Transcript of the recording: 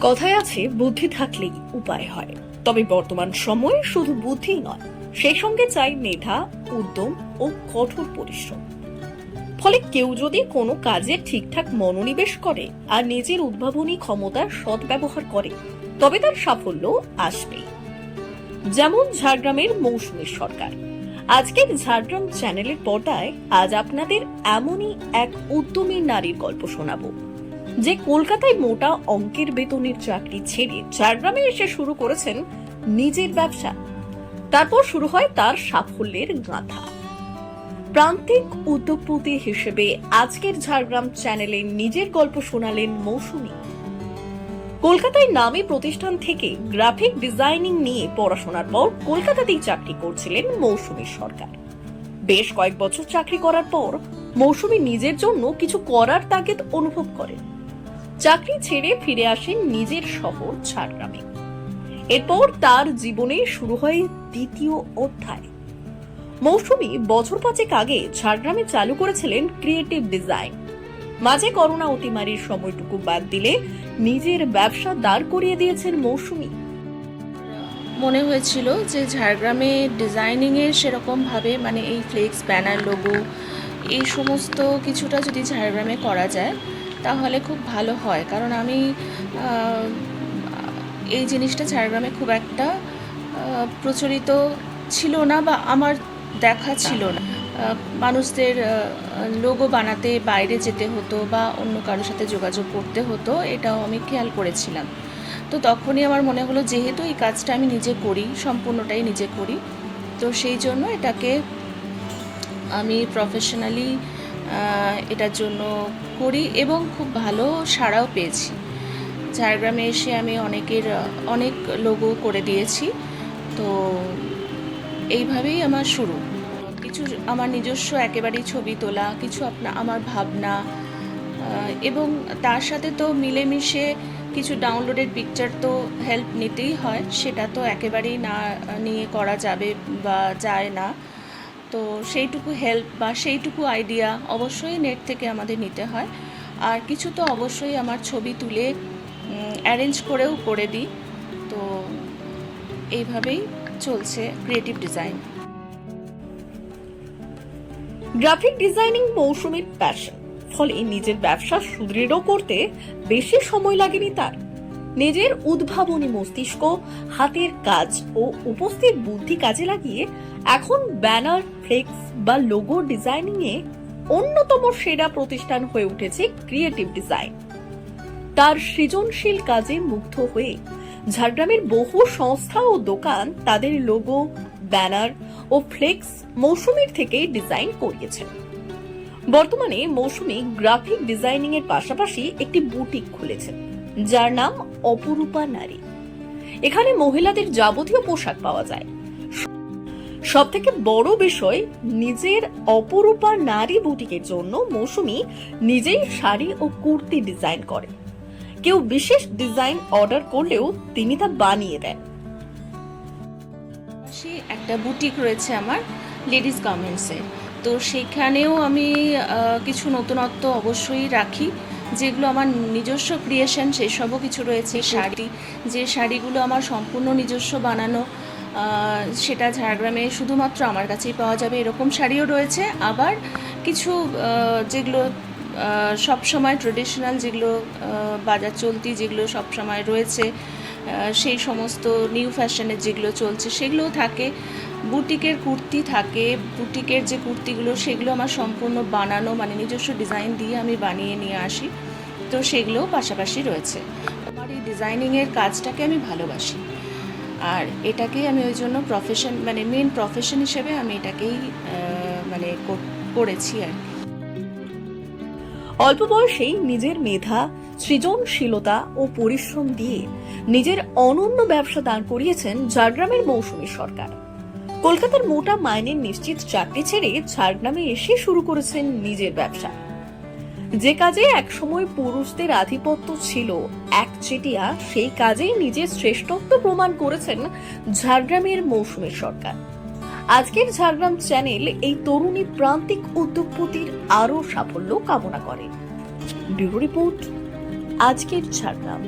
কথায় আছে, বুদ্ধি থাকলেই উপায় হয়। তবে বর্তমান সময়ে শুধু বুদ্ধি নয়, সেই সঙ্গে চাই মেধা, উদ্যম ও কঠোর পরিশ্রম। ফলে কেউ যদি কোনো কাজে ঠিকঠাক মনোনিবেশ করে আর নিজের উদ্ভাবনী ক্ষমতার সদ্ব্যবহার করে, তবে তার সাফল্য আসবেই। যেমন ঝাড়গ্রামের মৌসুমী সরকার। আজকের ঝাড়গ্রাম চ্যানেলের পর্দায় আজ আপনাদের এমনই এক উদ্যমী নারীর গল্প শোনাবো। যে কলকাতায় মোটা অঙ্কের বেতনের চাকরি ছেড়ে ঝাড়গ্রামে এসে শুরু করেছেন নিজের ব্যবসা। তারপর শুরু হয় তার সাফল্যের গাথা। প্রান্তিক উদ্যোগপতি হিসেবে আজকের ঝাড়গ্রাম চ্যানেলে নিজের গল্প শোনালেন মৌসুমী। কলকাতায় নামী প্রতিষ্ঠান থেকে গ্রাফিক ডিজাইনিং নিয়ে পড়াশোনার পর কলকাতাতেই চাকরি করছিলেন মৌসুমী সরকার। বেশ কয়েক বছর চাকরি করার পর মৌসুমী নিজের জন্য কিছু করার তাগিদ অনুভব করেন। চাকরি ছেড়ে ফিরে আসেন নিজের শহর ঝাড়গ্রামে। এরপর তার জীবনে শুরু হয় দ্বিতীয় অধ্যায়। মৌসুমী বছর পাঁচেক আগে ঝাড়গ্রামে চালু করেছিলেন ক্রিয়েটিভ ডিজাইন মাঝে করোনা অতিমারির সময়টুকু বাদ দিলে নিজের ব্যবসা দাঁড় করিয়ে দিয়েছেন মৌসুমী। মনে হয়েছিল যে ঝাড়গ্রামে ডিজাইনিংয়ের সেরকমভাবে মানে এই ফ্লেক্স ব্যানার লোগো এই সমস্ত কিছুটা যদি ঝাড়গ্রামে করা যায় তাহলে খুব ভালো হয়। কারণ আমি এই জিনিসটা ঝাড়গ্রামে খুব একটা প্রচলিত ছিল না বা আমার দেখা ছিল না। মানুষদের লোগো বানাতে বাইরে যেতে হতো বা অন্য কারোর সাথে যোগাযোগ করতে হতো, এটাও আমি খেয়াল করেছিলাম। তো তখনই আমার মনে হলো যেহেতু এই কাজটা আমি নিজে করি, সম্পূর্ণটাই নিজে করি, তো সেই জন্য এটাকে আমি প্রফেশনালি এটার জন্য করি এবং খুব ভালো সাড়াও পেয়েছি। ঝাড়গ্রামে এসে আমি অনেকের, অনেক লোগো করে দিয়েছি। তো এইভাবেই আমার শুরু। কিছু আমার নিজস্ব একেবারেই ছবি তোলা, কিছু আপনা, আমার ভাবনা এবং তার সাথে তো মিলেমিশে কিছু ডাউনলোডেড পিকচার তো হেল্প নিতেই হয়। সেটা তো একেবারেই না, নিয়ে করা যাবে বা যায় না। তো সেইটুকু হেল্প বা সেইটুকু আইডিয়া অবশ্যই নেট থেকে আমাদের নিতে হয়। আর কিছু তো অবশ্যই আমার ছবি তুলে অ্যারেঞ্জ করেও করে দিই। তো এইভাবেই চলছে ক্রিয়েটিভ ডিজাইন গ্রাফিক ডিজাইনিং মৌসুমীর প্যাশন ফলে নিজের ব্যবসা সুদৃঢ় করতে বেশি সময় লাগেনি তার। নিজের উদ্ভাবনী মস্তিষ্ক, হাতের কাজ ও উপস্থিত বুদ্ধি কাজে লাগিয়ে এখন ব্যানার, ফ্লেক্স বা লোগো ডিজাইনিং এ অন্যতম সেরা প্রতিষ্ঠান হয়ে উঠেছে ক্রিয়েটিভ ডিজাইন। তার সৃজনশীল কাজে মুগ্ধ হয়ে ঝাড়গ্রামের বহু সংস্থা ও দোকান তাদের লোগো, ব্যানার ও ফ্লেক্স মৌসুমীর থেকে ডিজাইন করিয়েছেন। বর্তমানে মৌসুমী গ্রাফিক ডিজাইনিং এর পাশাপাশি একটি বুটিক খুলেছেন, যার নাম অপরূপা নারী। এখানে মহিলাদের যাবতীয় পোশাক পাওয়া যায়। সব থেকে বড় বিষয়, নিজের অপরূপা নারী বুটিকের জন্য মৌসুমী নিজেই শাড়ি ও কুর্তি ডিজাইন করে। কেউ বিশেষ ডিজাইন অর্ডার করলেও তিনি তা বানিয়ে দেন। একটা বুটিক রয়েছে আমার, লেডিস গার্মেন্টসে তো সেখানেও আমি কিছু নতুনত্ব অবশ্যই রাখি। যেগুলো আমার নিজস্ব ক্রিয়েশন সেসবও কিছু রয়েছে। শাড়ি যে শাড়িগুলো আমার সম্পূর্ণ নিজস্ব বানানো সেটা ঝাড়গ্রামে শুধুমাত্র আমার কাছেই পাওয়া যাবে। এরকম শাড়িও রয়েছে। আবার কিছু যেগুলো সব সময় ট্রেডিশনাল যেগুলো বাজার চলতি যেগুলো সব সময় রয়েছে সেই সমস্ত নিউ ফ্যাশনের যেগুলো চলছে সেগুলোও থাকে। বুটিকের কুর্তি থাকে, বুটিকের যে কুর্তিগুলো সেগুলো আমার সম্পূর্ণ বানানো মানে নিজস্ব ডিজাইন দিয়ে আমি বানিয়ে নিয়ে আসি। তো সেগুলোও পাশাপাশি রয়েছে। আমার এই ডিজাইনিংয়ের কাজটাকে আমি ভালোবাসি। আর এটাকেই আমি ওই জন্য প্রফেশন মানে মেন প্রফেশন হিসেবে আমি এটাকেই মানে করেছি আর কি। অল্প বয়সেই নিজের মেধা, সৃজনশীলতা ও পরিশ্রম দিয়ে নিজের অনন্য ব্যবসা দাঁড় করিয়েছেন ঝাড়গ্রামের মৌসুমী সরকার। কলকাতার মোটা মাইনের নিশ্চিত চাকরি ছেড়ে ঝাড়গ্রামে এসে শুরু করেছেন নিজের ব্যবসা। যে কাজে একসময় পুরুষদের আধিপত্য ছিল একচেটিয়া সেই কাজেই নিজের শ্রেষ্ঠত্ব প্রমাণ করেছেন ঝাড়গ্রামের মৌসুমী সরকার। আজকের ঝাড়গ্রাম চ্যানেল এই তরুণী প্রান্তিক উদ্যোগপতির আরও সাফল্য কামনা করে। ব্যুরো রিপোর্ট, আজকের ঝাড়গ্রাম।